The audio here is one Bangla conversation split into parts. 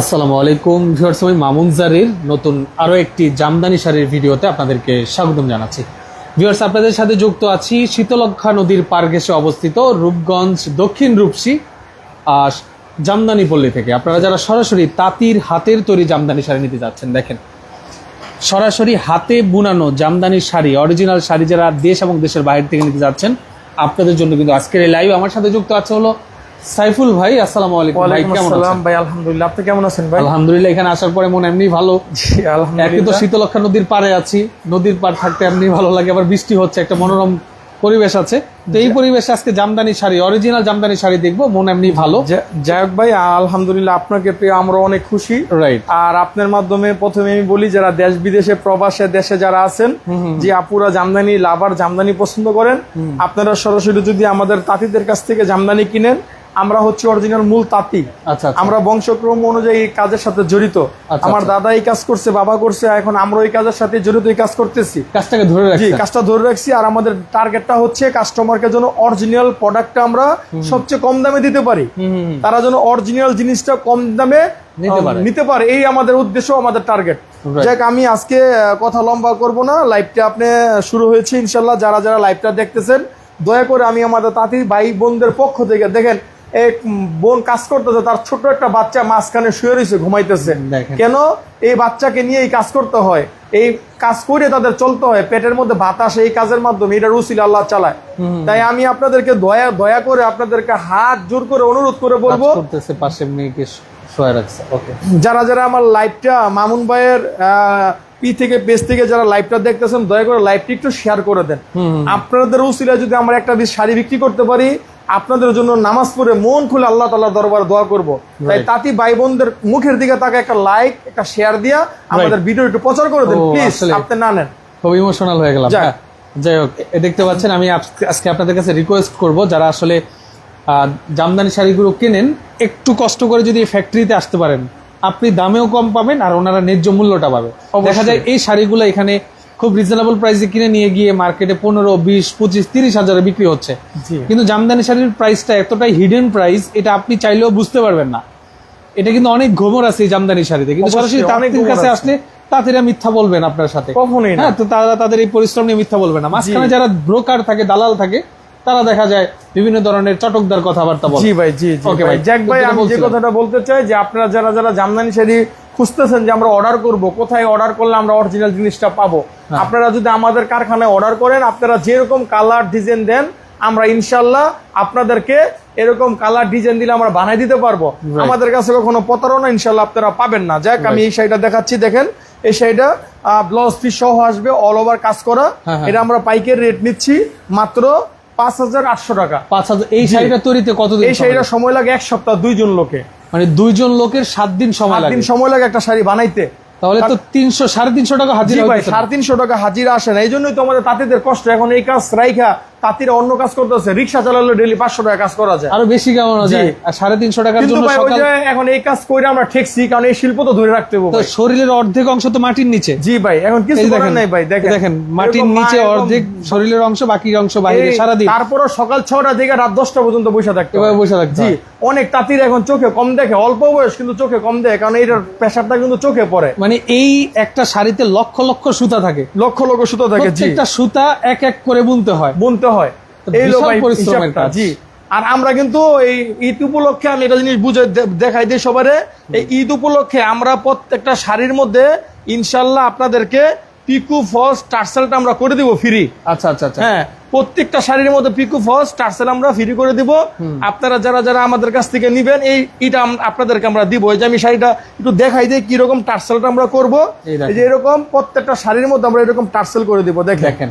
আসসালামু আলাইকুম। ভিউয়ার্স, আমি মামুন জারির নতুন আরও একটি জামদানি শাড়ির ভিডিওতে আপনাদেরকে স্বাগতম জানাচ্ছি। ভিউয়ার্স, আপনাদের সাথে যুক্ত আছি শীতলক্ষা নদীর পার ঘেসে অবস্থিত রূপগঞ্জ দক্ষিণ রূপসী জামদানি পল্লী থেকে। আপনারা যারা সরাসরি তাঁতির হাতের তৈরি জামদানি শাড়ি নিতে যাচ্ছেন, দেখেন। সরাসরি হাতে বুনানো জামদানি শাড়ি অরিজিনাল শাড়ি যারা দেশ এবং দেশের বাইরে থেকে নিতে যাচ্ছেন, আপনাদের জন্য কিন্তু আজকের এই লাইভ আমার সাথে যুক্ত আছে হলো সাইফুল ভাই আসসালামু আলাইকুম। ভাই কেমন আসসালাম আছেন? ভাই আলহামদুলিল্লাহ। আপনি কেমন আছেন ভাই? আলহামদুলিল্লাহ এখানে আসার পরে মন এমনি ভালো। একই তো শীতলক্ষা নদীর পাড়ে আছি। নদীর পাড় থাকতে এমনি ভালো লাগে আবার বৃষ্টি হচ্ছে একটা মনোরম পরিবেশ আছে। তো এই পরিবেশে আজকে জামদানি শাড়ি অরিজিনাল জামদানি শাড়ি দেখব মন এমনি ভালো। যাই ভাই আলহামদুলিল্লাহ আপনাকে পেয়ে আমরা অনেক খুশি। রাইট আর আপনার মাধ্যমে প্রথমে আমি বলি যারা দেশ বিদেশে প্রবাসে দেশে যারা আছেন যে আপুরা জামদানি লাভার জামদানি পছন্দ করেন আপনারা সরাসরি যদি আমাদের তাঁতিদের কাছ থেকে জামদানি কিনেন আমরা হচ্ছে অরিজিনাল মূল তাঁতি। আচ্ছা আচ্ছা। আমরা বংশক্রম অনুযায়ী কাজের সাথে জড়িত। আচ্ছা, আমার। দাদা এই কাজ করছে বাবা করছে এখন আমরা এই কাজের সাথে জড়িত এই কাজ করতেছি। কাজটাকে ধরে রাখছি। কাজটা ধরে রাখছি আর আমাদের টার্গেটটা হচ্ছে কাস্টমারকে জন্য অরিজিনাল প্রোডাক্টটা আমরা সবচেয়ে কম দামে দিতে পারি। তারা যেন অরিজিনাল জিনিসটা কম দামে নিতে পারে। এই আমাদের উদ্দেশ্য আমাদের টার্গেট যাক আমি আজকে কথা লম্বা করব না। লাইভটা আপনি শুরু হয়েছে ইনশাল্লাহ। যারা যারা লাইভটা দেখতেছেন দয়া করে আমি আমাদের তাঁতি ভাই বোনদের পক্ষ থেকে দেখেন এক বোন কাজ করতেছে তার ছোট একটা বাচ্চা মাঝখানে শুয়ে রয়েছে ঘুমাইতেছে। কেন? এই বাচ্চাকে নিয়ে এই কাজ করতে হয়। এই কাজ করে তাদের চলতে হয়। পেটের মধ্যে বাতাস এই কাজের মাধ্যমে এটা রুসিল আল্লাহ চালায়। তাই আমি আপনাদেরকে দয়া দয়া করে আপনাদেরকে হাত জোর করে অনুরোধ করে বলব পাশে মেয়েকে যারা যারা আমার লাইভটা মামুন ভাইয়ের পি থেকে পেজ থেকে যারা লাইভটা দেখতেছেন দয়া করে লাইভটি একটু শেয়ার করে দেন। আপনাদের উসিলায় যদি আমরা একটা বিশ শাড়ি বিক্রি করতে পারি আপনাদের জন্য নামাজ পড়ে মন খুলে আল্লাহ তাল্লাহ দরবার দোয়া করব। তাই. তাঁতি ভাই বোনদের মুখের দিকে তাকে একটা লাইক একটা শেয়ার দিয়া আমাদের ভিডিও একটু প্রচার করে দেন প্লিজ আপনি না নেন। খুব ইমোশনাল হয়ে গেলাম। হ্যাঁ, যাই হোক দেখতে পাচ্ছেন আমি আজকে- আপনাদের কাছে রিকোয়েস্ট করব যারা আসলে আহ, জামদানি শাড়িগুলো কেনেন একটু কষ্ট করে যদি ফ্যাক্টরিতে আসতে পারেন আপনি দামেও কম পাবেন আর ওনারা ন্যায্য মূল্যটা পাবে। দেখা যায় এই শাড়িগুলো এখানে খুব রিজনেবল প্রাইসে কিনে নিয়ে গিয়ে মার্কেটে পনেরো বিশ পঁচিশ তিরিশ হাজারে বিক্রি হচ্ছে। কিন্তু জামদানি শাড়ির প্রাইসটা এতটাই হিডেন প্রাইস এটা আপনি চাইলেও বুঝতে পারবেন না। এটা কিন্তু অনেক ঘোমর আছে এই জামদানি শাড়িতে। কিন্তু সরাসরি তাঁতির কাছে আসলে তাঁতিরা মিথ্যা বলবেন আপনার সাথে। কখনোই হ্যাঁ তো তারা তাদের এই পরিশ্রম নিয়ে মিথ্যা বলবে না। মাঝখানে যারা ব্রোকার থাকে দালাল থাকে তারা দেখা যায় বিভিন্ন ধরনের চটকদার কথাবার্তা বলে। জি ভাই জি ভাই, জ্যাক ভাই আমি যে কথাটা বলতে চাই যে আপনারা যারা যারা জামদানি শাড়ি খুঁজতেছেন যে আমরা অর্ডার করব কোথায় অর্ডার করলে আমরা অরিজিনাল জিনিসটা পাবো? হ্যাঁ। আপনারা যদি আমাদের কারখানায় অর্ডার করেন আপনারা যেরকম কালার ডিজাইন দেন আমরা ইনশাল্লাহ আপনাদেরকে এরকম কালার ডিজাইন দিলে আমরা বানাই দিতে পারব। আমাদের কাছে কখনো প্রতারণা ইনশাল্লাহ আপনারা পাবেন না। যাক আমি এই শাড়িটা দেখাচ্ছি দেখেন। এই শাড়িটা ব্লাউজ পিস সহ আসবে অল ওভার কাজ করা। হ্যাঁ, হ্যাঁ। এটা আমরা পাইকের রেট নিচ্ছি মাত্র পাঁচ হাজার আটশো টাকা। পাঁচ হাজার এই শাড়িটা তৈরিতে কত এই শাড়িটা সময় লাগে? এক সপ্তাহ দুইজন লোকে। মানে দুইজন লোকের সাত দিন সময় লাগে দিন সময় লাগে একটা শাড়ি বানাইতে। তাহলে তো তিনশো সাড়ে তিনশো টাকা হাজিরা সাড়ে তিনশো টাকা হাজিরা আসে না। এই জন্যই তো আমাদের তাঁতিদের কষ্ট। এখন এই কাজ রাইখা তাঁতিরা অন্য কাজ করতেছে রিক্সা চালালে ডেলি পাঁচশো টাকা কাজ করা যায়। আরও বেশি কেমন যায়। আর সাড়ে তিনশো টাকার জন্য সকাল এখন এই কাজ করে আমরা ঠেকছি কারণ এই শিল্প তো ধরে রাখতে হবে শরীরের অর্ধেক অংশ তো মাটির নিচে। জি ভাই এখন কিছু করার নাই ভাই দেখেন। দেখেন মাটির নিচে অর্ধেক শরীরের অংশ বাকি অংশ বাইরে সারাদিন। তারপরও সকাল ছটা থেকে রাত দশটা পর্যন্ত বসে থাকতে এভাবে বসে থাকতে জি অনেক তাঁতির এখন চোখে কম দেখে অল্প বয়স কিন্তু চোখে কম দেখে কারণ এইটার প্রেশারটা কিন্তু চোখে পড়ে। মানে এই একটা শাড়িতে লক্ষ লক্ষ সুতা থাকে। লক্ষ লক্ষ সুতা থাকে জি। প্রত্যেকটা সুতা এক এক করে বুনতে হয়। বুনতে হয়। তো এই বিশাল ভাই পরিশ্রমের কাজ। জি। আর আমরা কিন্তু এই ঈদ উপলক্ষে আমি এটা জিনিস বুঝে দেখাই দিই সবারে এই ঈদ উপলক্ষে আমরা প্রত্যেকটা শাড়ির মধ্যে ইনশাল্লাহ আপনাদেরকে পিকু ফলস টার্সেলটা আমরা করে দিব ফ্রি। আচ্ছা আচ্ছা আচ্ছা। হ্যাঁ প্রত্যেকটা শাড়ির মধ্যে পিকু ফলস টার্সেল আমরা ফ্রি করে দিব। আপনারা যারা যারা আমাদের কাছ থেকে নিবেন এই এটা আপনাদেরকে আমরা দিব। এই যে আমি শাড়িটা একটু দেখাই দিই কীরকম টার্সেলটা আমরা করব। এই যে এরকম প্রত্যেকটা শাড়ির মধ্যে আমরা এরকম টার্সেল করে দিব দেখেন।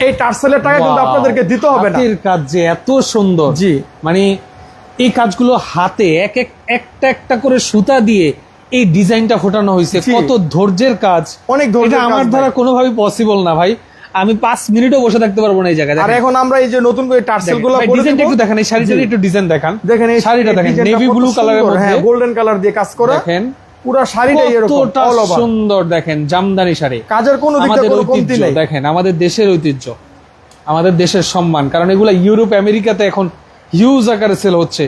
এই টার্সেলের টাকা কিন্তু আপনাদেরকে দিতে হবে না। হাতের কাজ যে এত সুন্দর। জি। মানে এই কাজগুলো হাতে এক এক একটা একটা করে সুতা দিয়ে এই ডিজাইনটা ফোটানো হয়েছে। কত ধৈর্যের কাজ। অনেক ধৈর্য এটা আমার। দ্বারা কোনোভাবেই পসিবল না ভাই। আমি পাঁচ মিনিটও বসে থাকতে পারব না এই জায়গায়। আর এখন আমরা এই যে নতুন করে টার্সেলগুলো ডিজাইনটা একটু দেখেন এই শাড়িটার একটু ডিজাইন দেখান। দেখেন এই শাড়িটা দেখেন নেভি ব্লু কালারের মধ্যে হ্যাঁ গোল্ডেন কালার দিয়ে কাজ করা। দেখেন। পুরো শাড়িটাই এরকম। সুন্দর দেখেন জামদানি শাড়ি। কাজের কোনো দিক থেকে কোনো কমতি ঐতিহ্য নেই। দেখেন আমাদের দেশের ঐতিহ্য আমাদের দেশের সম্মান কারণ এগুলা ইউরোপ আমেরিকাতে এখন হিউজ আকারে সেল হচ্ছে।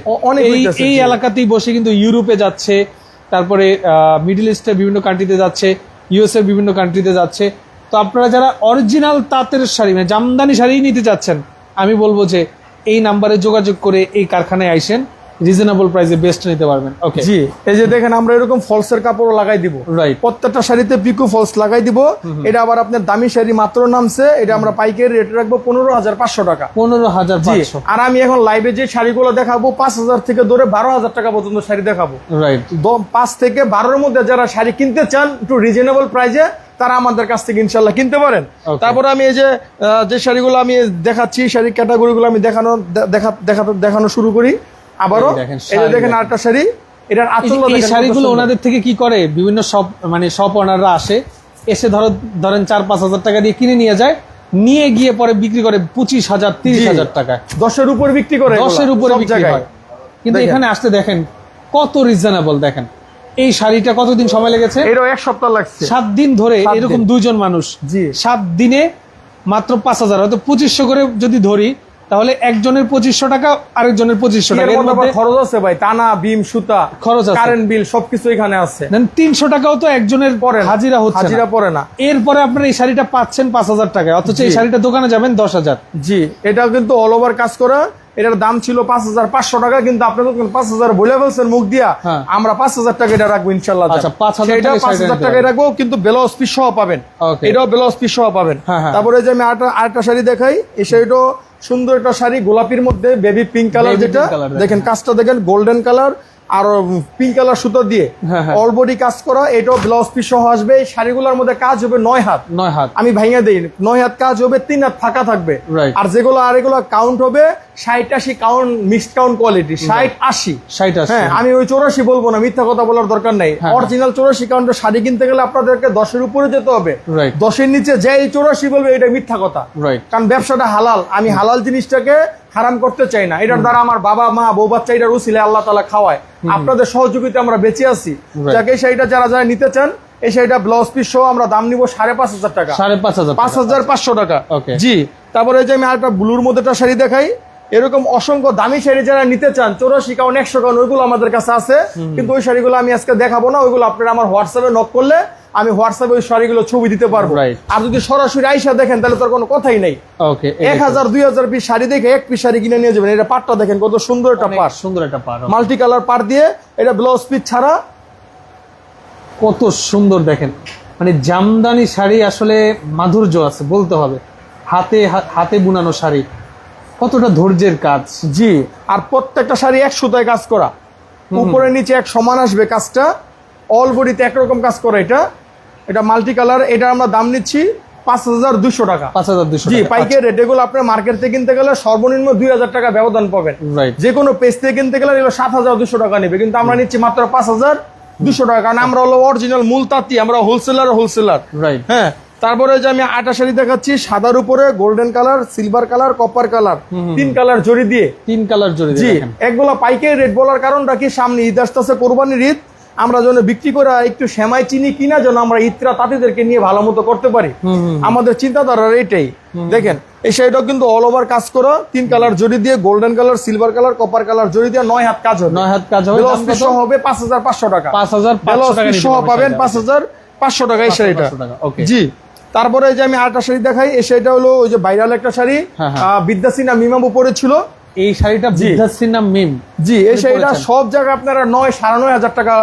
এই এই এলাকাতেই বসে কিন্তু ইউরোপে যাচ্ছে তারপরে মিডল ইস্টের বিভিন্ন কান্ট্রিতে যাচ্ছে ইউএসএ বিভিন্ন কান্ট্রিতে যাচ্ছে। তো আপনারা যারা অরিজিনাল তাঁতের শাড়ি মানে জামদানি শাড়ি নিতে চাচ্ছেন আমি বলব যে এই নাম্বারে যোগাযোগ করে এই কারখানায় আইসেন। রিজনেবল প্রাইসে বেস্ট নিতে পারবেন। ওকে জি এই যে দেখেন আমরা এরকম ফলসের কাপড় লাগাই দিব। রাইট প্রত্যেকটা শাড়িতে পিকো ফলস লাগাই দিব। এটা আবার আপনার দামি শাড়ি মাত্র নামছে। এটা আমরা পাইকারি রেট রাখব পনেরো হাজার পাঁচশো টাকা। পনেরো হাজার আর আমি এখন লাইভে যে শাড়িগুলো দেখাবো পাঁচ হাজার থেকে ধরে বারো হাজার টাকা পর্যন্ত শাড়ি দেখাবো। রাইট পাঁচ থেকে বারোর মধ্যে যারা শাড়ি কিনতে চান একটু রিজনেবল প্রাইসে তারা আমাদের কাছ থেকে ইনশাল্লাহ কিনতে পারেন. তারপরে আমি এই যে যে শাড়িগুলো আমি দেখাচ্ছি শাড়ির ক্যাটাগরিগুলো আমি দেখানো দেখা দেখানো শুরু করি। আবারও এই দেখেন। আরেকটা শাড়ি এটার আচল এই শাড়িগুলো ওনাদের থেকে কি করে? বিভিন্ন শপ মানে শপ ওনাররা আসে এসে ধরো ধরেন চার পাঁচ হাজার টাকা দিয়ে কিনে নিয়ে যায় নিয়ে গিয়ে পরে বিক্রি করে পঁচিশ হাজার তিরিশ। হাজার টাকায় দশের উপর বিক্রি করে দশের উপরে বিক্রি হয়। কিন্তু এখানে আসতে দেখেন কত রিজনেবল দেখেন। এই শাড়িটা কতদিন সময় লেগেছে? এটাও এক সপ্তাহ লাগছে। সাত দিন ধরে এরকম দুইজন মানুষ। সাত দিনে মাত্র পাঁচ হাজার হয়তো পঁচিশশো করে যদি ধরি তাহলে একজনের পঁচিশশো টাকা আরেকজনের পঁচিশশো টাকা। খরচ আছে ভাই টানা বিম সুতা খরচ আছে। কারেন্ট বিল সবকিছু এখানে আছে। তিনশো টাকাও তো একজনের পরে হাজিরা হচ্ছে হাজিরা পরে না। এরপরে আপনার এই শাড়িটা পাচ্ছেন পাঁচ হাজার টাকায় অথচ এই শাড়িটা দোকানে যাবেন দশ হাজার। জি এটা কিন্তু অল ওভার কাজ করা। এটার দাম ছিল পাঁচ হাজার পাঁচশো টাকা কিন্তু আপনি পাঁচ হাজার বলে ফেলছেন মুখ দিয়া। হ্যাঁ। আমরা পাঁচ হাজার টাকা এটা রাখব ইনশাল্লাহ আচ্ছা, 5,000 এটা টাকায় পাঁচ হাজার টাকায় রাখব কিন্তু ব্লাউজ পিস সহ পাবেন। এটাও ব্লাউজ পিস সহ পাবেন। হ্যাঁ, হ্যাঁ। তারপরে যে আমি আরেকটা শাড়ি দেখাই এই শাড়িটাও সুন্দর একটা শাড়ি গোলাপির মধ্যে বেবি পিঙ্ক কালার যেটা। দেখেন। কাজটা দেখেন গোল্ডেন কালার আর পিঙ্ক কালার সুতো দিয়ে। হ্যাঁ, হ্যাঁ। অল বডি কাজ করা এটাও ব্লাউজ পিস সহ আসবে। এই শাড়িগুলোর মধ্যে কাজ হবে নয় হাত। নয় হাত। আমি ভাঙিয়ে দিই নয় হাত কাজ হবে তিন হাত ফাঁকা থাকবে। আর যেগুলো আর এগুলো কাউন্ট হবে ষাট আশি কাউন্ট মিক্সড কাউন্ট কোয়ালিটি ষাট আশি। ষাট আছে হ্যাঁ আমি ওই চৌরাশি বলব না মিথ্যা কথা বলার দরকার নেই। হ্যাঁ। অরিজিনাল চৌরাশি কাউন্টের শাড়ি কিনতে গেলে আপনাদেরকে দশের উপরে যেতে হবে। দশের নিচে যে এই চৌরাশি বলবে এটা মিথ্যা কথা। কারণ ব্যবসাটা হালাল। আমি হালাল জিনিসটাকে হারাম করতে চাই না। এটার দ্বারা আমার বাবা মা বউ বাচ্চা এটা রুচিলে আল্লাহ তালা খাওয়ায়। আপনাদের সহযোগিতা আমরা বেঁচে আছি। যাকে শাড়িটা যারা যারা নিতে চান এই শাড়িটা ব্লাউজ পিস সহ আমরা দাম নিব সাড়ে পাঁচ হাজার টাকা। সাড়ে পাঁচ হাজার পাঁচ হাজার পাঁচশো টাকা। জি তারপরে যে আমি আরেকটা ব্লুর মধ্যে একটা শাড়ি দেখাই। এরকম অসংখ্য দামি শাড়ি যারা নিতে চান চৌরাশি কাউন একশো কাউন ওইগুলো আমাদের কাছে আছে। কিন্তু ওই শাড়িগুলো আমি আজকে দেখাবো না ওইগুলো আপনারা আমার হোয়াটসঅ্যাপে নক করলে আমি হোয়াটসঅ্যাপে ওই শাড়িগুলো ছবি দিতে পারব. আর যদি সরাসরি আইসা দেখেন তাহলে তোর কোনো কথাই নেই। ওকে এক হাজার দুই হাজার পিস শাড়ি দেখে এক পিস শাড়ি কিনে নিয়ে যাবেন। এটা পাটটা দেখেন কত সুন্দর একটা পাট সুন্দর একটা পার মাল্টি কালার পাট দিয়ে এটা ব্লাউজ পিস ছাড়া কত সুন্দর দেখেন। মানে জামদানি শাড়ি আসলে মাধুর্য আছে বলতে হবে। হাতে হাতে বুনানো শাড়ি। কতটা ধৈর্যের কাজ? জি আর প্রত্যেকটা শাড়ি এক সুতায় কাজ করা। উপরে নিচে এক সমান আসবে কাজটা। অল বডিতে একরকম কাজ করা এটা। এটা মাল্টি কালার এটা আমরা দাম নিচ্ছি পাঁচ হাজার দুশো টাকা। পাঁচ হাজার দুশো জি পাইকারি রেট এগুলো আপনার মার্কেট থেকে কিনতে গেলে সর্বনিম্ন দুই হাজার টাকা ব্যবধান পাবেন। রাইট যে কোনো পেজ থেকে কিনতে গেলে এগুলো সাত হাজার দুশো টাকা নেবে। কিন্তু আমরা নিচ্ছি মাত্র পাঁচ হাজার দুশো টাকা। কারণ আমরা হলো অরিজিনাল মূল তাঁতি আমরা হোলসেলার হোলসেলার রাইট হ্যাঁ তারপরে যে আমি আটা শাড়ি দেখাচ্ছি সাদার উপরে golden colour silver colour copper colour তিন কালার জড়ি দিয়ে। তিন কালার জড়ি জি একগুলো পাইকারি রেট বলার কারণটা কি সামনে ঈদ আসতেছে কোরবানির ঈদ। আমরা যেন বিক্রি করে একটু সেমাই চিনি কিনা যেন আমরা ঈদরা তাঁতিদেরকে নিয়ে ভালো মতো করতে পারি। আমাদের চিন্তাধারার এটাই। দেখেন এই শাড়িটাও কিন্তু অল ওভার কাজ করা তিন কালার জড়ি দিয়ে golden colour silver colour copper colour জড়ি দিয়ে নয় হাত কাজ হবে। নয় হাত কাজ হবে। হবে পাঁচ হাজার পাঁচশো টাকা। পাঁচ হাজার সহ পাবেন পাঁচ হাজার পাঁচশো টাকা এই শাড়িটা। 500 টাকা, okay. জি। তারপরে যে আমি আরেকটা শাড়ি দেখাই শাড়িটা হলো ওই যে ভাইরাল একটা শাড়ি হ্যাঁ, হ্যাঁ। আহ, বিদ্যাসিনা মিমাবু পরেছিল। এই শাড়িটা বিদ্যাশ্রীর নাম মিম। জি এই শাড়িটা সব জায়গায় আপনারা নয় সাড়ে নয় হাজার টাকা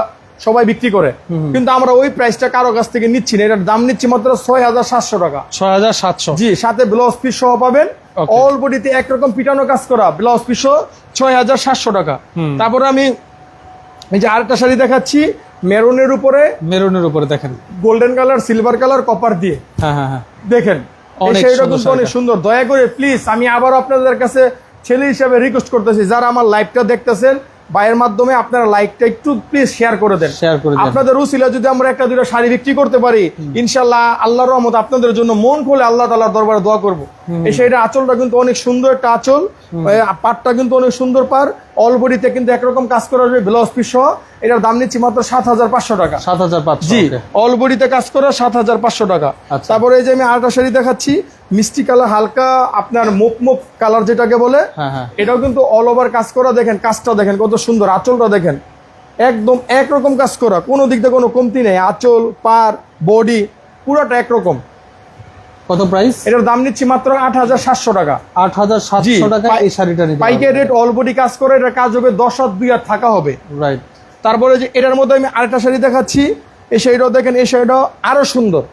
সবাই বিক্রি করে। কিন্তু আমরা ওই প্রাইসটা কারও কাছ থেকে নিচ্ছি না। এটার দাম নিচ্ছি মাত্র ছয় হাজার সাতশো টাকা। ছয় হাজার সাতশো। জি সাথে ব্লাউজ পিস সহ পাবেন. অল বডিতে একরকম পিটানো কাজ করা ব্লাউজ পিস ছয় হাজার সাতশো টাকা। তারপরে আমি এই যে আরেকটা শাড়ি দেখাচ্ছি মেরুনের উপরে মেরুনের উপরে দেখেন। Golden colour silver colour copper দিয়ে। হ্যাঁ হ্যাঁ হ্যাঁ। দেখেন কিন্তু অনেক সুন্দর দয়া করে প্লিজ আমি আবার আপনাদের কাছে ছেলে হিসাবে রিকোয়েস্ট করতেছি যারা আমার লাইভটা দেখতেছেন বাইরের মাধ্যমে আপনারা লাইকটা একটু প্লিজ শেয়ার করে দেন। শেয়ার করে দেন। আপনাদের উসিলা যদি আমরা একটা দুটো শাড়ি বিক্রি করতে পারি ইনশাল্লাহ আল্লাহর রহমত আপনাদের জন্য মন খুলে আল্লাহ তালার দরবারে দোয়া করব। এই শাড়িটা আঁচলটা কিন্তু অনেক সুন্দর একটা আঁচল। পাটটা কিন্তু অনেক সুন্দর পার অল বডিতে কিন্তু একরকম কাজ করা যাবে ব্লাউজ পিস সহ। এটার দাম নিচ্ছি মাত্র সাত হাজার পাঁচশো টাকা। সাত হাজার পাঁচশো জি. অল বডিতে কাজ করা সাত হাজার পাঁচশো টাকা। আচ্ছা। তারপরে এই যে আমি আরেকটা শাড়ি দেখাচ্ছি মিষ্টি কালার হালকা আপনার মুখ মুখ কালার যেটাকে বলে হ্যাঁ হ্যাঁ। এটাও কিন্তু অল ওভার কাজ করা দেখেন কাজটা দেখেন কত সুন্দর আঁচলটা দেখেন। একদম একরকম কাজ করা কোনো দিক দিয়ে কোনো কমতি নেই আঁচল পার বডি পুরোটা একরকম। কত প্রাইস এটার দাম নিচ্ছি মাত্র আট হাজার সাতশো টাকা। আট হাজার সাতশো টাকা এই শাড়িটা পাইকারি রেট অল বডি কাজ করে এটা কাজ হবে দশ হাত দুই হাত থাকা হবে। রাইট তারপরে যে এটার মধ্যে আমি আরেকটা শাড়ি দেখাচ্ছি এই শাড়িটাও দেখেন এই শাড়িটাও আরও সুন্দর।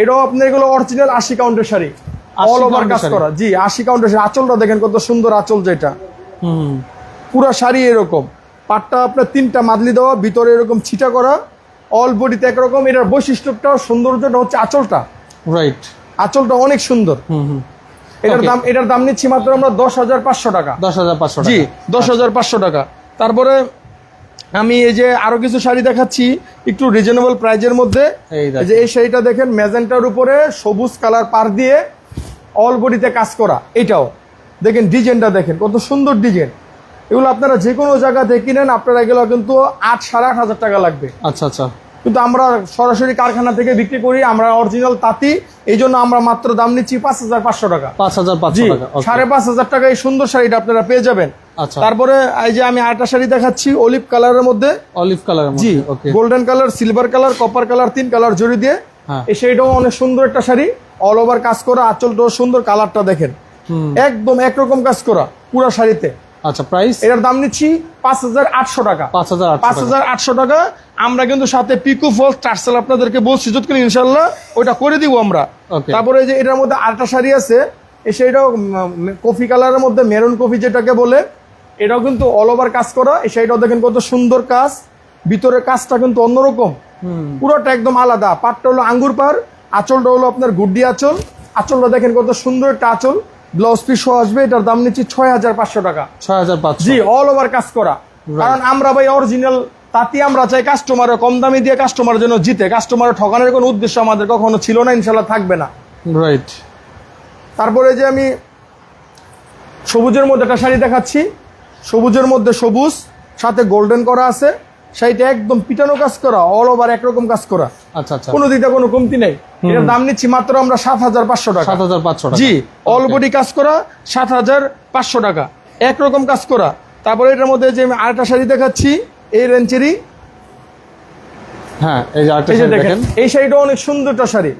এটাও আপনার এগুলো অরিজিনাল আশি কাউন্টের শাড়ি। 80 অল ওভার কাজ করা। জি আশি কাউন্টের আঁচলটা দেখেন কত সুন্দর আঁচল যেটা। হুম। পুরো শাড়ি এরকম। পাটটা আপনার তিনটা মাদলি দেওয়া ভিতরে এরকম ছিটা করা অল বডিতে একরকম। এটার বৈশিষ্ট্যটা সৌন্দর্যটা হচ্ছে আঁচলটা। রাইট আঁচলটা অনেক সুন্দর। হুম হুম। এটার দাম এটার দাম নিচ্ছি মাত্র আমরা দশ হাজার পাঁচশো টাকা। দশ হাজার পাঁচশো জি দশ হাজার পাঁচশো টাকা। তারপরে আমি এই যে আরও কিছু শাড়ি দেখাচ্ছি একটু রিজনেবল প্রাইজের মধ্যে। এই এই যে এই শাড়িটা দেখেন ম্যাজেন্টার উপরে সবুজ কালার পার দিয়ে অল বডিতে কাজ করা এটাও। দেখেন ডিজাইনটা দেখেন কত সুন্দর ডিজাইন। এগুলো আপনারা যে কোনো জায়গা থেকে কিনেন আপনারা এগুলো কিন্তু আট সাড়ে আট হাজার টাকা লাগবে। আচ্ছা আচ্ছা। কিন্তু আমরা সরাসরি কারখানা থেকে বিক্রি করি আমরা অরিজিনাল তাঁতি এই জন্য আমরা মাত্র দাম নিচ্ছি পাঁচ হাজার পাঁচশো টাকা। পাঁচ হাজার. সাড়ে পাঁচ হাজার টাকা এই সুন্দর শাড়িটা আপনারা পেয়ে যাবেন। আচ্ছা। তারপরে এই যে আমি আরেকটা শাড়ি দেখাচ্ছি অলিভ কালারের মধ্যে। অলিভ কালার জি golden colour silver colour copper colour তিন কালার জড়ি দিয়ে। হ্যাঁ। এই শাড়িটাও অনেক সুন্দর একটা শাড়ি। অল ওভার কাজ করা আঁচলটাও সুন্দর কালারটা দেখেন। একদম একরকম কাজ করা পুরো শাড়িতে। আচ্ছা প্রাইস এটার দাম নিচ্ছি পাঁচ হাজার আটশো টাকা। পাঁচ হাজার পাঁচ হাজার আটশো টাকা। আমরা কিন্তু সাথে পিকু ফল টার্সেল আপনাদেরকে বলছি যদি ইনশাল্লাহ ওইটা করে দিব আমরা। তারপরে এই যে এটার মধ্যে আরেকটা শাড়ি আছে এই শাড়িটাও কফি কালারের মধ্যে মেরুন কফি যেটাকে বলে এটাও কিন্তু অল ওভার কাজ করা। এই শাড়িটাও দেখেন কত সুন্দর কাজ। ভিতরের কাজটা কিন্তু অন্যরকম। পুরোটা একদম আলাদা। পাটটা হলো আঙ্গুর পার আঁচলটা হলো আপনার গুড্ডি আঁচল। আঁচলটা দেখেন কত সুন্দর একটা আঁচল। ব্লাউজ পিস আসবে এটার দাম নিচ্ছি ছয় হাজার পাঁচশো টাকা। ছয় হাজার পাঁচশো। জি অল ওভার কাজ করা। কারণ আমরা ভাই অরিজিনাল তাতে আমরা চাই কাস্টমারের কম দামি দিয়ে কাস্টমারের জন্য জিতে। কাস্টমারের ঠকানোর কোনো উদ্দেশ্য আমাদের কখনো ছিল না ইনশাল্লাহ থাকবে না। রাইট তারপরে যে আমি সবুজের মধ্যে একটা শাড়ি দেখাচ্ছি। সবুজের মধ্যে সবুজ সাথে গোল্ডেন করা আছে। শাড়িটা একদম পিটানো কাজ করা অল ওভার একরকম কাজ করা। আচ্ছা আচ্ছা। কোনো দিকটা কোনো কমতি নেই। এটার দাম নিচ্ছি মাত্র আমরা সাত হাজার পাঁচশো টাকা। সাত হাজার পাঁচশো টাকা। জি অল বডি কাজ করা সাত হাজার পাঁচশো টাকা। একরকম কাজ করা। তারপরে এটার মধ্যে যে আমি আরেকটা শাড়ি দেখাচ্ছি এই রেঞ্চেরই হ্যাঁ এই যে দেখেন দেখেন। এই শাড়িটা অনেক সুন্দর একটা শাড়ি।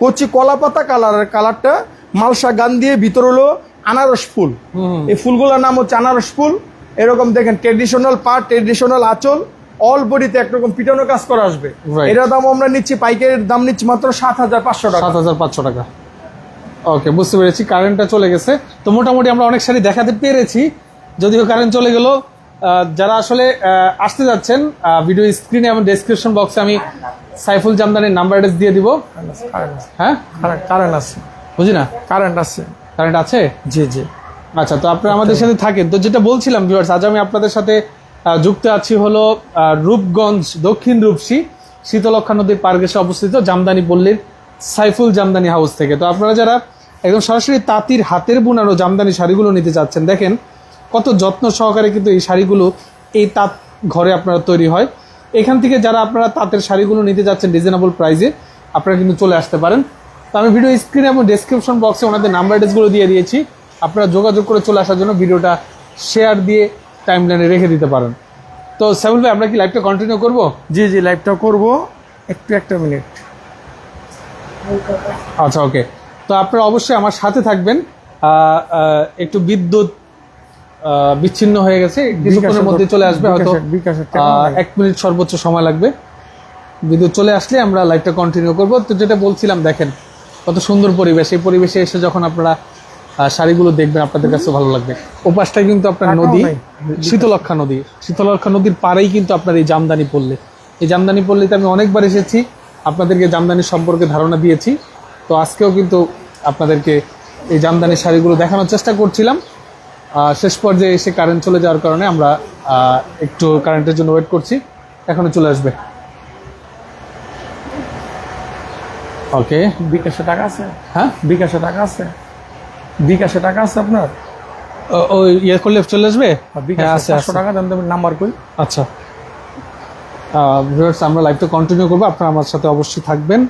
কচি কলা পাতা কালারের কালারটা মালসা গান দিয়ে ভিতর হলো আনারস ফুল। এই ফুলগুলোর নাম হচ্ছে আনারস ফুল। এরকম দেখেন ট্রেডিশনাল পার্ট ট্রেডিশনাল আঁচল অল বডিতে একরকম পিটানো কাজ করা আসবে. এটার দাম আমরা নিচ্ছি পাইকারির দাম নিচ্ছি মাত্র সাত হাজার পাঁচশো টাকা। সাত হাজার পাঁচশো টাকা। ওকে বুঝতে পেরেছি কারেন্টটা চলে গেছে। তো মোটামুটি আমরা অনেক শাড়ি দেখাতে পেরেছি যদিও কারেন্ট চলে গেল। যারা আসলে আসতে যাচ্ছেন ভিডিও স্ক্রিনে এবং ডেসক্রিপশন বক্সে আমি সাইফুল জামদানির নাম্বার অ্যাড্রেস দিয়ে দিব। হ্যাঁ? কারেন্ট আছে। বুঝি না? কারেন্ট আছে। কারেন্ট আছে? জি জি। আচ্ছা তো আপনারা আমাদের সাথে থাকেন। তো যেটা বলছিলাম ভিউয়ার্স আজ আমি আপনাদের সাথে যুক্ত আছি হলো রূপগঞ্জ দক্ষিণ রূপসী শীতলক্ষা নদীর পার ঘেঁষে অবস্থিত জামদানি পল্লীর সাইফুল জামদানি হাউস থেকে। তো আপনারা যারা একদম সরাসরি তাঁতির হাতের বুনানো জামদানি শাড়িগুলো নিতে চাচ্ছেন দেখেন কত যত্ন সহকারে কিন্তু এই শাড়িগুলো এই তাঁত ঘরে আপনারা তৈরি হয়। এখান থেকে যারা আপনারা তাঁতের শাড়িগুলো নিতে যাচ্ছেন রিজনেবল প্রাইসে আপনারা কিন্তু চলে আসতে পারেন। তো আমি ভিডিও স্ক্রিনে এবং ডেসক্রিপশন বক্সে ওনাদের নাম্বার অ্যাড্রেসগুলো দিয়ে দিয়েছি। আপনারা যোগাযোগ করে চলে আসার জন্য ভিডিওটা শেয়ার দিয়ে টাইম লাইনে রেখে দিতে পারেন। তো শ্যামল ভাই আমরা কি লাইভটা কন্টিনিউ করব? জি জি লাইভটা করব। একটু একটা মিনিট আচ্ছা ওকে তো আপনারা অবশ্যই আমার সাথে থাকবেন। একটু বিদ্যুৎ বিচ্ছিন্ন হয়ে গেছে। কিছুক্ষণের মধ্যে চলে আসবে হয়তো। এক মিনিট সর্বোচ্চ সময় লাগবে। বিদ্যুৎ চলে আসলে আমরা লাইভটা কন্টিনিউ করব। তো যেটা বলছিলাম দেখেন কত সুন্দর পরিবেশ। এই পরিবেশে এসে যখন আপনারা শাড়িগুলো দেখবেন আপনাদের কাছে ভালো লাগবে। ওপাশটায় কিন্তু আপনার নদী শীতলক্ষা নদী। শীতলক্ষা নদীর পাড়েই কিন্তু আপনার এই জামদানি পল্লী। এই জামদানি পল্লীতে আমি অনেকবার এসেছি আপনাদেরকে জামদানি সম্পর্কে ধারণা দিয়েছি। তো আজকেও কিন্তু আপনাদেরকে এই জামদানি শাড়িগুলো দেখানোর চেষ্টা করছিলাম। শেষ পর্যায়ে এসে কারেন্ট চলে যাওয়ার কারণে আমরা আহ, একটু কারেন্টের জন্য ওয়েট করছি। এখনও চলে আসবে। ওকে বিকাশে টাকা আছে? হ্যাঁ? বিকাশে টাকা আছে? বিকাশে টাকা আছে আপনার? ওই ইয়ে করলে চলে আসবে? হ্যাঁ বিকাশে পাঁচশো টাকা দেন দেবেন নাম্বার কই? আচ্ছা। ভিউয়ার্স আমরা লাইভটা কন্টিনিউ করব। আপনারা আমার সাথে অবশ্যই থাকবেন।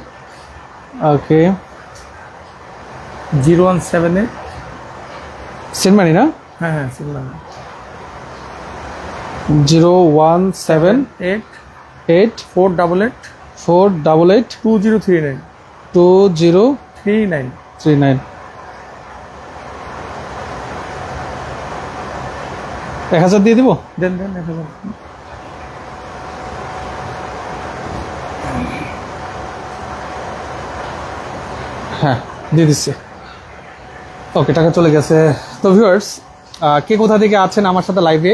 Okay zero one seven eight. Send money না? হ্যাঁ হ্যাঁ শুনলাম zero one seven eight. Eight four double eight. Four double eight two zero three nine. Two zero three nine. Three nine. এক হাজার দিয়ে দিব? দেন দেন এক হাজার। হ্যাঁ দিয়ে দিচ্ছি। ওকে টাকা চলে গেছে। তো ভিউয়ার্স কে কোথা থেকে আছেন আমার সাথে লাইভে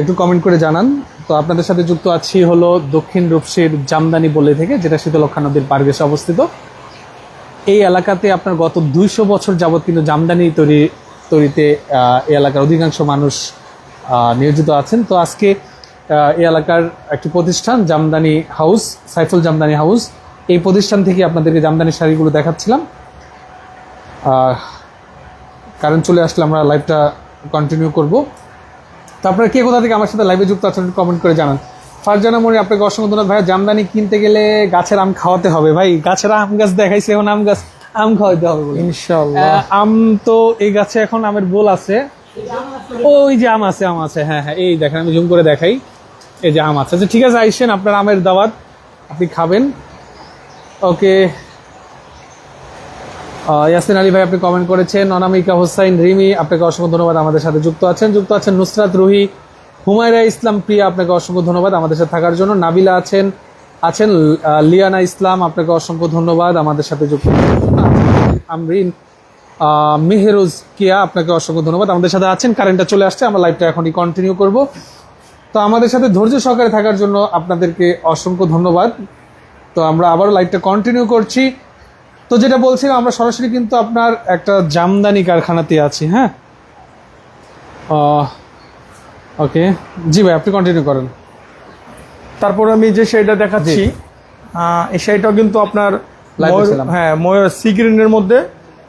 একটু কমেন্ট করে জানান। তো আপনাদের সাথে যুক্ত আছি হলো দক্ষিণ রূপসীর জামদানি বলে থেকে যেটা শীতলক্ষা নদীর পারগেসে অবস্থিত। এই এলাকাতে আপনার গত দুইশো বছর যাবৎ কিন্তু জামদানি তৈরি তৈরিতে আহ, এই এলাকার অধিকাংশ মানুষ নিয়োজিত আছেন। তো আজকে এই এলাকার একটি প্রতিষ্ঠান জামদানি হাউস সাইফুল জামদানি হাউস এই প্রতিষ্ঠান থেকে আপনাদেরকে জামদানি শাড়িগুলো দেখাচ্ছিলাম। কারণ চলে আসলে আমরা লাইভটা কন্টিনিউ করব। তো আপনারা কে কোথা থেকে আমার সাথে লাইভে যুক্ত আছেন কমেন্ট করে জানান। ফারজানা মনি আপনাকে অসংখ্য ধন্যবাদ। ভাই জামদানি কিনতে গেলে গাছের আম খাওয়াতে হবে। ভাই গাছের আম গাছ দেখাইছে এখন আম গাছ আম খাওয়াতে হবে ইনশাল্লাহ। আম তো এই গাছে এখন আমের বোল আছে। ওই যে আছে, আম আছে হ্যাঁ হ্যাঁ এই দেখেন, আমি জুম করে দেখাই। এই যে আম আছে। আচ্ছা ঠিক আছে, আইসেন আপনার আমের দাওয়াত, আপনি খাবেন। ওকে। ইয়াসিন আলী ভাই, আপনি কমেন্ট করেছেন। অনামিকা হোসাইন, রিমি, আপনাকে অসংখ্য ধন্যবাদ আমাদের সাথে যুক্ত আছেন। যুক্ত আছেন নুসরাত রুহি, হুমায়রা ইসলাম, প্রিয়া, আপনাকে অসংখ্য ধন্যবাদ আমাদের সাথে থাকার জন্য। নাবিলা আছেন আছেন লিয়ানা ইসলাম, আপনাকে অসংখ্য ধন্যবাদ আমাদের সাথে যুক্ত থাকার আমরিন মেহেরুজ কিয়া আপনাকে অসংখ্য ধন্যবাদ। আমাদের সাথে আছেন কারেন্টটা চলে আসছে আমরা লাইভটা এখনই কন্টিনিউ করব। তো আমাদের সাথে ধৈর্য সহকারে থাকার জন্য আপনাদেরকে অসংখ্য ধন্যবাদ। তো আমরা আবারও লাইভটা কন্টিনিউ করছি। তো যেটা বলছিলাম আমরা সরাসরি কিন্তু আপনার একটা জামদানি কারখানাতে আছি হ্যাঁ? ওকে জি ভাই আপনি কন্টিনিউ করেন। তারপর আমি যে শাড়িটা দেখাচ্ছি এই শাড়িটাও কিন্তু আপনার হ্যাঁ ময়ূর সি গ্রিনের মধ্যে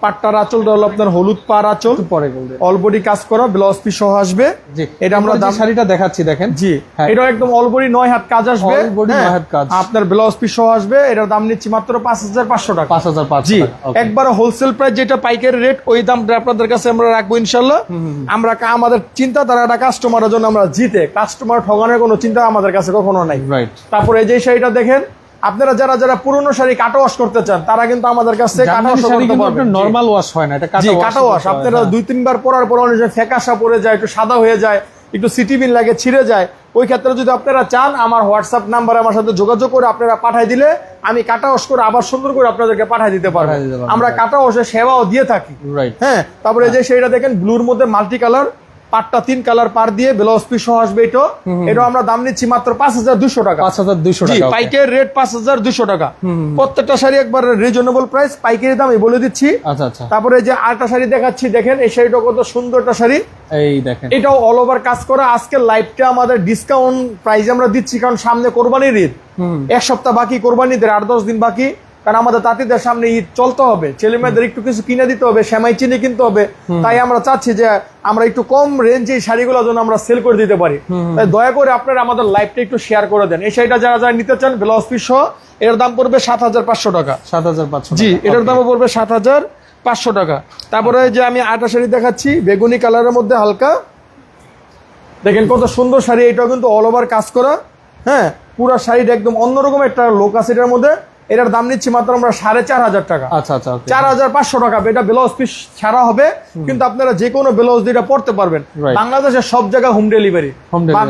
পাট্টার আঁচলটা হলো আপনার হলুদ পার আঁচল পরে অলবডি কাজ করা ব্লাউজ পিস সহ আসবে। এটা আমরা দাম শাড়িটা দেখাচ্ছি দেখেন। জি। হ্যাঁ। এটা একদম অলবডি নয় হাত কাজ আসবে। Body হ্যাঁ, নয় হাত কাজ। আপনার ব্লাউজ পিস সহ আসবে। এটার দাম নিচ্ছি মাত্র পাঁচ হাজার পাঁচশো টাকা। পাঁচ হাজার পাঁচশো জি। একবার হোলসেল প্রাইস যেটা পাইকারি রেট ওই দামটা আপনাদের কাছে আমরা রাখব ইনশাল্লাহ আমরা কা- আমাদের চিন্তা ধারাটা কাস্টমারের জন্য আমরা জিতে। কাস্টমার ঠগানোর কোনো চিন্তা আমাদের কাছে কখনো নাই। রাইট তারপরে এই যে শাড়িটা দেখেন আপনারা যারা যারা পুরনো শাড়ি কাটা ওয়াশ করতে চান তারা কিন্তু আমাদের কাছ থেকে কাটা ওয়াশ করতে পারবেন। নর্মাল ওয়াশ হয় না এটা কাটা কাটা ওয়াশ আপনারা হ্যাঁ। দুই তিনবার পরার পর অনেক সময় ফ্যাকাশা পড়ে যায় একটু সাদা হয়ে যায় একটু সিটিবিন লাগে ছিঁড়ে যায় ওই ক্ষেত্রে যদি আপনারা চান আমার হোয়াটসঅ্যাপ নাম্বারে আমার সাথে যোগাযোগ করে আপনারা পাঠাই দিলে আমি কাটা ওয়াশ করে আবার সুন্দর করে আপনাদেরকে পাঠাই দিতে পারব আমরা right. কাটা ওয়াশের সেবাও দিয়ে থাকি রাইট হ্যাঁ তারপরে যে সেইটা দেখেন ব্লুর মধ্যে মাল্টি কালার পাটটা তিন কালার পার দিয়ে ব্লাউজ পিস আসবে এটা এটা আমরা দাম নিচ্ছি মাত্র পাঁচ হাজার দুশো টাকা। পাঁচ হাজার দুইশো টাকা okay. পাইকারি রেট পাঁচ হাজার দুশো টাকা। প্রত্যেকটা শাড়ি একবার রিজনেবল প্রাইস পাইকারি দাম আমি বলে দিচ্ছি। আচ্ছা আচ্ছা। তারপরে যে আরেকটা শাড়ি দেখাচ্ছি দেখেন এই শাড়িটা কত সুন্দর একটা শাড়ি। এই দেখেন। এটাও অল ওভার কাজ করা। আজকে লাইভটা আমাদের ডিসকাউন্ট প্রাইসে আমরা দিচ্ছি কারণ সামনে কোরবানির ঈদ। হুম। এক সপ্তাহ বাকি কোরবানিদের আট দশ দিন বাকি। কারণ আমাদের তাঁতিদের সামনে ঈদ চলতে হবে ছেলে মেয়েদের একটু কিছু কিনে দিতে হবে সেমাই চিনি কিনতে হবে। তাই আমরা চাচ্ছি যে আমরা একটু কম রেঞ্জে এই শাড়িগুলো যেন আমরা সেল করে দিতে পারি। তাই দয়া করে আপনারা আমাদের লাইভটা একটু শেয়ার করে দেন। এই শাড়িটা যারা যারা নিতে চান ব্লাউজ পিস সহ এর দাম পড়বে সাত হাজার পাঁচশো টাকা। সাত হাজার পাঁচশো জি এটার. দামও পড়বে সাত হাজার পাঁচশো টাকা। তারপরে যে আমি আটা শাড়ি দেখাচ্ছি বেগুনি কালারের মধ্যে হালকা। দেখেন কত সুন্দর শাড়ি এটাও কিন্তু অল ওভার কাজ করা। হ্যাঁ পুরো শাড়িটা একদম অন্যরকম একটা লোক আছে এটার মধ্যে। এটার দাম নিচ্ছি মাত্র আমরা সাড়ে চার হাজার টাকা। আচ্ছা আচ্ছা চার হাজার পাঁচশো টাকা এটা ব্লাউজ পিস ছাড়া হবে। কিন্তু আপনারা যে কোনো ব্লাউজ দিয়ে পড়তে পারবেন। বাংলাদেশের সব জায়গায় হোম ডেলিভারি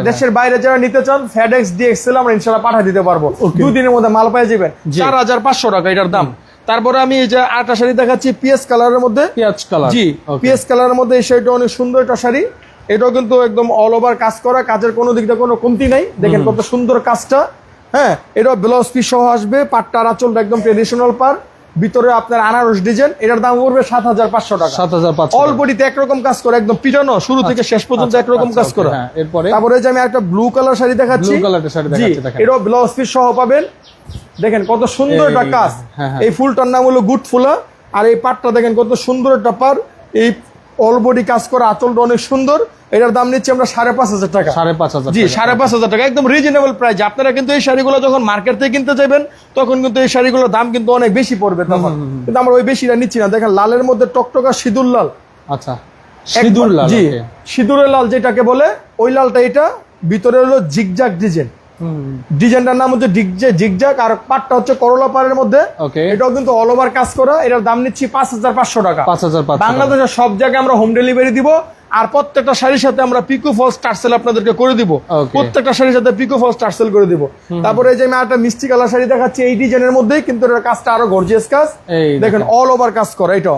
দেশের বাইরে যারা নিতে চান ফ্যাডেক্স ডিএক্সেল আমরা ইনশাল্লাহ পাঠিয়ে দিতে পারব। দুদিনের মধ্যে মাল পেয়ে যাবেন। চার হাজার পাঁচশো টাকা এটার দাম। তারপরে আমি এই যে আটা শাড়ি দেখাচ্ছি পিএস কালারের মধ্যে। পেঁয়াজ কালার। জি. পিএস কালারের মধ্যে এই শাড়িটা অনেক সুন্দর একটা শাড়ি। এটাও কিন্তু একদম অল ওভার কাজ করা কাজের কোনো দিক দিয়ে কোনো কমতি নাই। দেখেন কত সুন্দর কাজটা। হ্যাঁ এটাও ব্লাউজ পিস সহ আসবে পাটটার আঁচলটা একদম ট্রেডিশনাল পার ভিতরে আপনার আনারস ডিজাইন এটার দাম পড়বে সাত হাজার পাঁচশো টাকা। সাত হাজার পাঁচশো অল বডিতে একরকম কাজ করে একদম পিটানো শুরু থেকে শেষ পর্যন্ত আচ্ছা, একরকম আচ্ছা, কাজ করা। হ্যাঁ, এরপরে? তারপরে যে আমি একটা ব্লু কালার শাড়ি দেখাচ্ছি। এটাও ব্লাউজ পিস সহ পাবেন। দেখেন কত সুন্দর একটা কাজ। হ্যাঁ, হ্যাঁ। এই ফুলটার নাম হলো গুড ফুলা আর এই পাটটা দেখেন কত সুন্দর একটা পার এই অল বডি কাজ করা আঁচলটা অনেক সুন্দর। এটার দাম নিচ্ছি আমরা সাড়ে পাঁচ হাজার টাকা। সাড়ে পাঁচ হাজার জি সাড়ে পাঁচ হাজার টাকা একদম রিজনেবল প্রাইস আপনারা কিন্তু এই শাড়িগুলো যখন মার্কেট থেকে কিনতে যাবেন তখন কিন্তু এই শাড়িগুলোর দাম কিন্তু অনেক বেশি পড়বে তখন। কিন্তু আমরা ওই বেশিটা নিচ্ছি না। দেখেন লালের মধ্যে টকটকা সিঁদুর লাল। আচ্ছা সিঁদুর লাল জি সিঁদুরের লাল যেটাকে বলে ওই লালটা এটা ভিতরে হলো জিগজাগ ডিজাইন ডিজাইনটার নাম হচ্ছে ডিগজে জিগজাগ আর পাটটা হচ্ছে করলা পাড়ের মধ্যে। এটাও কিন্তু অল ওভার কাজ করা। এটার দাম নিচ্ছি পাঁচ হাজার পাঁচশো টাকা। পাঁচ হাজার পাঁচশো বাংলাদেশের সব জায়গায় আমরা হোম ডেলিভারি দিব আর প্রত্যেকটা শাড়ির সাথে আমরা পিকো ফলস টার্সেল আপনাদেরকে করে দিব। প্রত্যেকটা শাড়ির সাথে পিকো ফলস টার্সেল করে দিব। তারপরে এই যে আমি একটা মিষ্টি কালার শাড়ি দেখাচ্ছি এই ডিজাইনের মধ্যেই কিন্তু এটার কাজটা আরও গর্জিয়াস কাজ। দেখেন অল ওভার কাজ করা এটা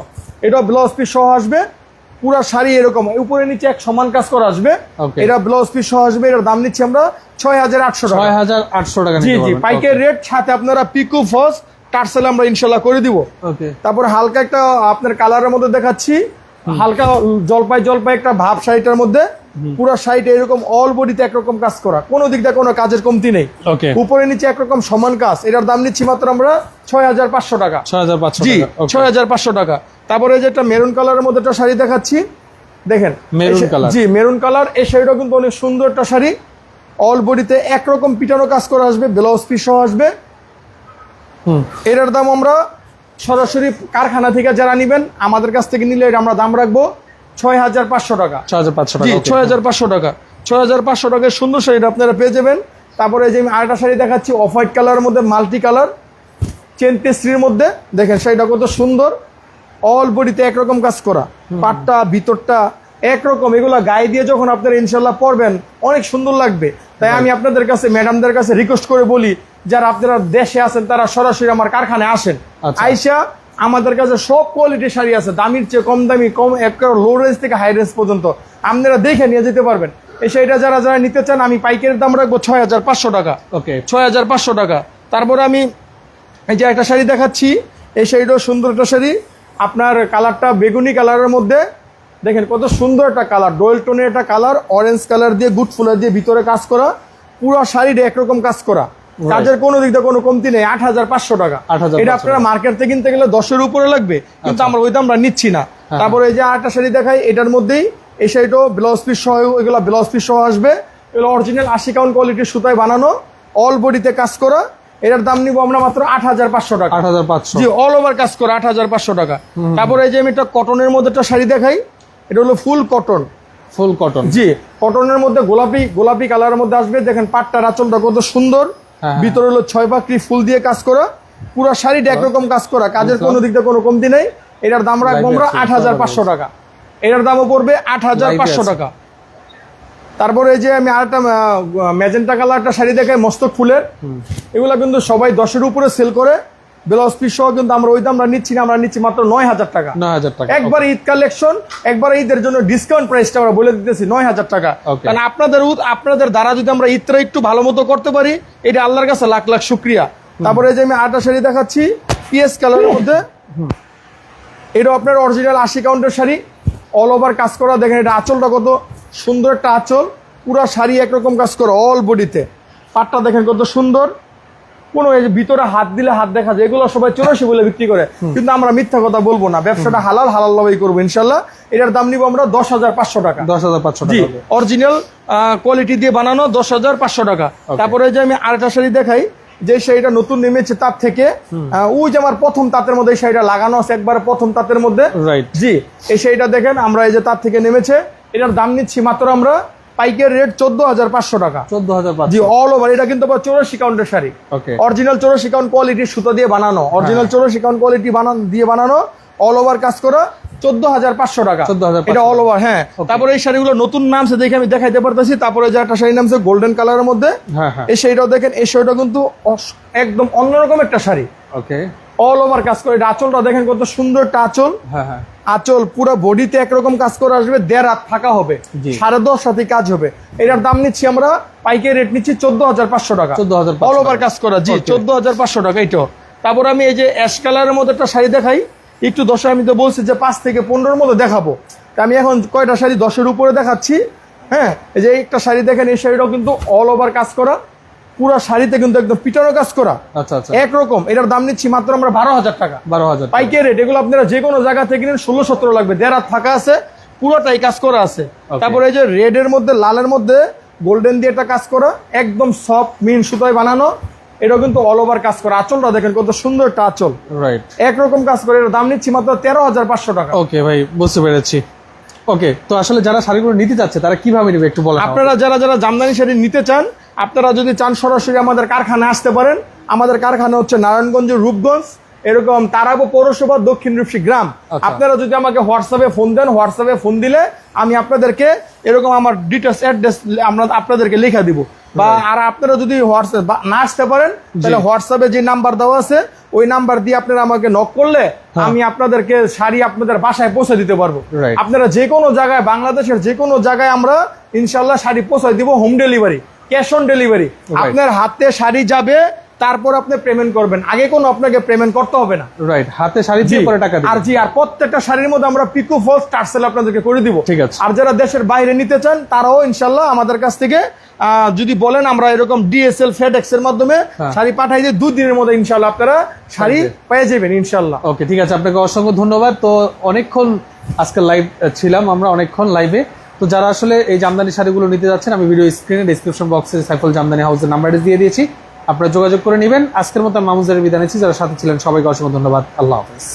এটা ব্লাউজ পিস সহ আসবে। পুরা শাড়ি এরকম উপরে নিচে এক সমান কাজ করা আসবে। এটা ব্লাউজ পিস সহ আসবে এটার দাম নিচ্ছি আমরা ছয় হাজার আটশো টাকা। ছয় হাজার আটশো টাকা জি জি পাইকের রেট সাথে আপনারা পিকো ফলস টার্সেল আমরা ইনশাল্লাহ করে দিব। তারপরে হালকা একটা আপনার কালারের মধ্যে দেখাচ্ছি। হালকা জলপাই জলপাই একটা ভাব শাড়িটার মধ্যে। পুরো শাড়িটা এরকম অল বডিতে একরকম কাজ করা। কোনো দিক দিয়ে কোনো কাজের কমতি নেই। উপরে নিচে একরকম সমান কাজ। এটার দাম নিচ্ছি মাত্র আমরা ছয় হাজার পাঁচশো টাকা। ছয় হাজার পাঁচশো জি ছয় হাজার পাঁচশো টাকা। তারপরে যে একটা মেরুন কালারের মধ্যে একটা শাড়ি দেখাচ্ছি। দেখেন মেরুন কালার। জি মেরুন কালার। এই শাড়িটা কিন্তু অনেক সুন্দর একটা শাড়ি। অল বডিতে একরকম পিটানো কাজ করা আসবে ব্লাউজ পিস সহ আসবে। হুম। এটার দাম আমরা সরাসরি কারখানা থেকে যারা নেবেন আমাদের কাছ থেকে নিলে এটা আমরা দাম রাখব ছয় হাজার পাঁচশো টাকা। ছয় হাজার পাঁচশো টাকা. ছয় হাজার পাঁচশো টাকা। ছয় হাজার পাঁচশো টাকার সুন্দর শাড়িটা আপনারা পেয়ে যাবেন। তারপরে যে আমি আরেকটা শাড়ি দেখাচ্ছি অফ হোয়াইট কালারের মধ্যে মাল্টি কালার চেন পেস্ট্রির মধ্যে। দেখেন শাড়িটা কত সুন্দর। অল বডিতে একরকম কাজ করা। পাটটা ভিতরটা একরকম। এগুলো গায়ে দিয়ে যখন আপনারা ইনশাল্লাহ পরবেন অনেক সুন্দর লাগবে। তাই আমি আপনাদের কাছে ম্যাডামদের কাছে রিকোয়েস্ট করে বলি যারা আপনারা দেশে আছেন তারা সরাসরি আমার কারখানায় আসেন। আচ্ছা। আইসা আমাদের কাছে সব কোয়ালিটির শাড়ি আছে দামির চেয়ে কম দামি কম একটা লো রেঞ্জ থেকে হাই রেঞ্জ পর্যন্ত। আপনারা দেখে নিয়ে যেতে পারবেন। এই শাড়িটা যারা যারা নিতে চান আমি পাইকারির দাম রাখব ছয় হাজার পাঁচশো টাকা। ওকে ছয় হাজার পাঁচশো টাকা। তারপরে আমি এই যে একটা শাড়ি দেখাচ্ছি এই শাড়িটাও সুন্দর একটা শাড়ি। আপনার কালারটা বেগুনি কালারের মধ্যে। দেখেন কত সুন্দর একটা কালার ডোয়েল টোনের একটা কালার অরেঞ্জ কালার দিয়ে গুড ফুলার দিয়ে ভিতরে কাজ করা পুরো শাড়িটা একরকম কাজ করা। কাজের কোনো দিক দিয়ে কোনো কমতি নেই আট হাজার পাঁচশো টাকা। এটা আপনারা মার্কেট থেকে কিনতে গেলে দশের উপরে লাগবে কিন্তু আচ্ছা। আমরা ওই দামটা নিচ্ছি না। তারপরে এই যে আরেকটা শাড়ি দেখাই এটার মধ্যেই এই শাড়িটাও ব্লাউজ পিস সহ এগুলো ব্লাউজ পিস সহ আসবে। এগুলো অরিজিনাল আশি কাউন্ট কোয়ালিটির সুতায় বানানো অল বডিতে কাজ করা। এটার দাম নিবো আমরা মাত্র আট হাজার পাঁচশো টাকা। আট হাজার পাঁচশো। জি অল ওভার কাজ করা আট হাজার পাঁচশো টাকা। তারপরে এই যে আমি একটা কটনের মধ্যে একটা শাড়ি দেখাই এটা হলো ফুল কটন ফুল কটন জি কটনের মধ্যে গোলাপি গোলাপি কালারের মধ্যে আসবে। দেখেন পাটটার আঁচলটা কত সুন্দর। হ্যাঁ। ভিতরে হলো ছয় পাকড়ি ফুল দিয়ে কাজ করা। পুরো শাড়িটা একরকম কাজ করা। কাজের কোনো দিক দিয়ে কোনো কমতি নেই। এটার দাম রাখব আমরা আট হাজার পাঁচশো টাকা। এটার দামও পড়বে আট হাজার পাঁচশো টাকা। তারপরে এই যে আমি আরেকটা ম্যাজেন্টা কালার একটা শাড়ি দেখাই মস্তক ফুলের। এগুলো কিন্তু সবাই দশের উপরে সেল করে। ব্লাউজ পিস সহ কিন্তু আমরা ওই দামটা নিচ্ছি না আমরা নিচ্ছি মাত্র নয় হাজার টাকা। নয় হাজার টাকা একবার ঈদ কালেকশন একবার ঈদের জন্য ডিসকাউন্ট প্রাইসটা আমরা বলে দিতেছি নয় হাজার টাকা. কারণ আপনাদের আপনাদের দ্বারা যদি আমরা ঈদটা একটু ভালো মতো করতে পারি এটা আল্লাহর কাছে লাখ লাখ শুক্রিয়া। তারপরে এই যে আমি আটা শাড়ি দেখাচ্ছি পিএস কালারের মধ্যে। এটা আপনার অরিজিনাল আশি কাউন্টের শাড়ি। অল ওভার কাজ করা দেখেন এটা আঁচলটা কত? সুন্দর একটা আঁচল পুরো শাড়ি একরকম কাজ করা অল বডিতে পাটটা দেখেন কত সুন্দর। কোনো এই যে ভিতরে হাত দিলে হাত দেখা যায় এগুলো সবাই চৌরাশি বলে বিক্রি করে। কিন্তু আমরা মিথ্যা কথা বলব না। ব্যবসাটা হালাল হালাল লবাই করব ইনশাল্লাহ এটার দাম নিবো আমরা দশ হাজার পাঁচশো টাকা। দশ হাজার পাঁচশো জি টাকা। অরিজিনাল কোয়ালিটি দিয়ে বানানো দশ হাজার পাঁচশো টাকা। তারপরে যে আমি আরেকটা শাড়ি দেখাই যে শাড়িটা নতুন নেমেছে তার থেকে ওই যে আমার প্রথম তাঁতের মধ্যে এই শাড়িটা লাগানো আছে একবার প্রথম তাঁতের মধ্যে। রাইট জি এই শাড়িটা দেখেন আমরা এই যে তার থেকে নেমেছে এটার দাম নিচ্ছি মাত্র আমরা পাইকের রেট চোদ্দ হাজার পাঁচশো টাকা। চোদ্দ হাজার জি অল ওভার এটা কিন্তু আবার চৌরাশি কাউন্টের শাড়ি। অরিজিনাল চৌরাশি কাউন্ট কোয়ালিটির সুতো দিয়ে বানানো। হ্যাঁ। অরিজিনাল চৌরাশি কাউন্ট কোয়ালিটি বানান দিয়ে বানানো। অল ওভার কাজ করা চোদ্দ হাজার পাঁচশো টাকা। 14,500 এটা অল ওভার হ্যাঁ। তারপরে এই শাড়িগুলো নতুন নামছে দেখে আমি দেখাইতে পারতেছি। তারপরে যে একটা শাড়ি নামছে গোল্ডেন কালারের মধ্যে হ্যাঁ হ্যাঁ। এই শাড়িটাও দেখেন এই শাড়িটা কিন্তু একদম অন্যরকম একটা শাড়ি। ওকে অল ওভার কাজ করে আঁচলটা দেখেন কত সুন্দর একটা আঁচল। হ্যাঁ হ্যাঁ। আঁচল পুরো বডিতে একরকম কাজ করে আসবে দেড় রাত থাকা হবে। সাড়ে দশ রাতে কাজ হবে। এটার দাম নিচ্ছি আমরা পাইকারি রেট নিচ্ছি চোদ্দ হাজার পাঁচশো টাকা। চোদ্দ হাজার অল ওভার কাজ করা জি. চোদ্দ হাজার পাঁচশো টাকা এইটা তারপর আমি এই যে অ্যাশ কালারের মধ্যে একটা শাড়ি দেখাই। একটু দশে আমি তো বলছি যে পাঁচ থেকে পনেরোর মতো দেখাবো। তা আমি এখন কয়টা শাড়ি দশের উপরে দেখাচ্ছি হ্যাঁ? এই যে একটা শাড়ি দেখেন এই শাড়িটাও কিন্তু অল ওভার কাজ করা। পুরো শাড়িতে কিন্তু একদম পিটানো কাজ করা। আচ্ছা আচ্ছা। একরকম এটার দাম নিচ্ছি মাত্র আমরা বারো হাজার টাকা। বারো হাজার। পাইকারি রেট এগুলো আপনারা যে কোনো জায়গা থেকে নিন ষোলো সতেরো লাগবে। দেড় হাত ফাঁকা আছে পুরোটাই কাজ করা আছে। তারপরে এই যে রেডের মধ্যে লালের মধ্যে গোল্ডেন দিয়ে একটা কাজ করা। একদম সফট মিন সুতায় বানানো। এটাও কিন্তু অল ওভার কাজ করে। আঁচলটা দেখেন কত সুন্দর একটা আঁচল। রাইট একরকম কাজ করে এটার দাম নিচ্ছি মাত্র তেরো হাজার পাঁচশো টাকা। ওকে ভাই বুঝতে পেরেছি। ওকে তো আসলে যারা শাড়িগুলো নিতে চাচ্ছে তারা কীভাবে নেবে একটু বলেন আপনারা যারা যারা জামদানি শাড়ি নিতে চান আপনারা যদি চান সরাসরি আমাদের কারখানায় আসতে পারেন। আমাদের কারখানা হচ্ছে নারায়ণগঞ্জ রূপগঞ্জ এরকম তারাবো পৌরসভা দক্ষিণ রূপসী গ্রাম। আচ্ছা। আপনারা যদি আমাকে হোয়াটসঅ্যাপে ফোন দেন হোয়াটসঅ্যাপে ফোন দিলে আমি আপনাদেরকে এরকম আমার ডিটেলস অ্যাড্রেস আমরা আপনাদেরকে লিখে দিব। বা আর আপনারা যদি হোয়াটসঅ্যাপ না আসতে পারেন তাহলে হোয়াটসঅ্যাপে যে নাম্বার দেওয়া আছে ওই নাম্বার দিয়ে আপনারা আমাকে নক করলে হ্যাঁ। আমি আপনাদেরকে শাড়ি আপনাদের বাসায় পৌঁছে দিতে পারব। আপনারা যে কোনো জায়গায় বাংলাদেশের যে কোনো জায়গায় আমরা ইনশাল্লাহ শাড়ি পৌঁছায় দিব home delivery cash on delivery আপনার হাতে শাড়ি যাবে তারপর আপনি পেমেন্ট করবেন। আগে কোনো আপনাকে পেমেন্ট করতে হবে না। রাইট হাতে শাড়ি দিয়ে পরে টাকা আর জি আর প্রত্যেকটা শাড়ির মধ্যে আমরা পিকো ফলস টার্সেল আপনাদেরকে করে দিব। ঠিক আছে। আর যারা দেশের বাইরে নিতে চান তারাও ইনশাল্লাহ আমাদের কাছ থেকে যদি বলেন আমরা এরকম ডিএসএল ফেডেক্স এর মাধ্যমে হ্যাঁ। শাড়ি পাঠাই দিয়ে দুদিনের মধ্যে ইনশাল্লাহ আপনারা শাড়ি পেয়ে যাবেন ইনশাল্লাহ ওকে ঠিক আছে আপনাকে অসংখ্য ধন্যবাদ। তো অনেকক্ষণ আজকে লাইভ ছিলাম আমরা অনেকক্ষণ লাইভে তো যারা আসলে এই জামদানি শাড়িগুলো নিতে যাচ্ছেন আমি ভিডিও স্ক্রিনে ডিসক্রিপশন বক্সে সাইফুল জামদানি হাউসের নাম্বারটি দিয়ে দিয়েছি। আপনারা যোগাযোগ করে নেবেন। আজকের মতো মামুজারের বিদায় নিচ্ছি। যারা সাথে ছিলেন সবাইকে অসংখ্য ধন্যবাদ। আল্লাহ হাফেজ।